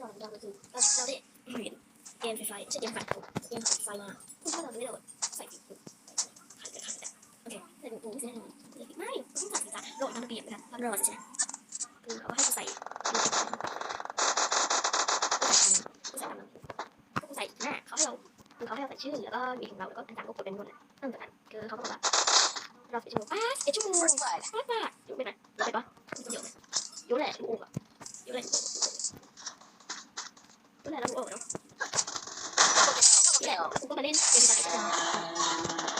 ที่เราเราคือเราเราได้เห็นเกมไฟไฟไม่ใช่เกมไฟเกมไฟมาคุณว่าเราได้โหลดใส่ผิดขัดกันขัดกันโอเคใส่ถุงมือใส่ถุงไม่ต้องใส่จ้ะโหลดมันเปลี่ยนไปแล้วเราโหลดใช่คือเขาให้ใส่ใส่หน้าเขาให้เราคือเขาให้เราใส่ชื่อแล้วก็มีของเราแล้วก็ต่างๆก็กดเป็นหมดเลยตั้งแต่นั้นคือเขาบอกว่าเราใส่ชั่วโมงป้าเอ็ดชั่วโมงป้าป้าอยู่ไปไหนอยู่ไปปะเดี๋ยวอยู่แหละอยู่โอ่งอะอยู่แหละ อยู่แหละเราอยู่โอ่งเนาะ Double แหละ kill. กูก็มาเล่นเกมภา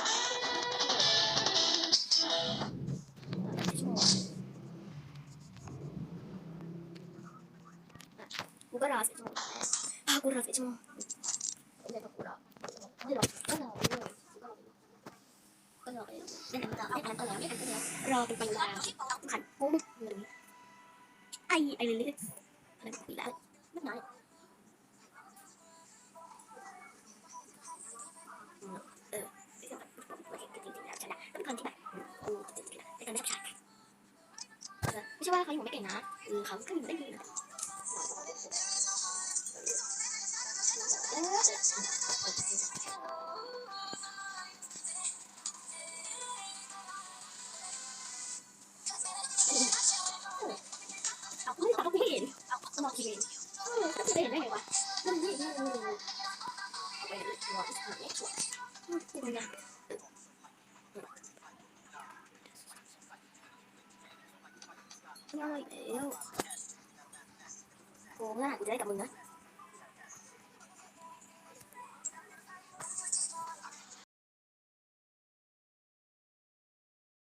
กูก็รอสิชั่วโมงอะกูรอสิชั่วโมงกูเลยกูรอไม่รอก็รอก็รอเล่นอันต่อเล่นอันต่อแล้วเล่นอันต่อแล้วรอเป็นไปเวลาขันโอ้มึงไอไอเลยเลยอะไรแบบนี้แล้ว ช่ว่าเขาอยู่ไม่เก่งนะเขาก็อยู่ได้ดีนะเอาไม่ตัดก็ไม่เห็นเอาก็ มองทีวีเออก็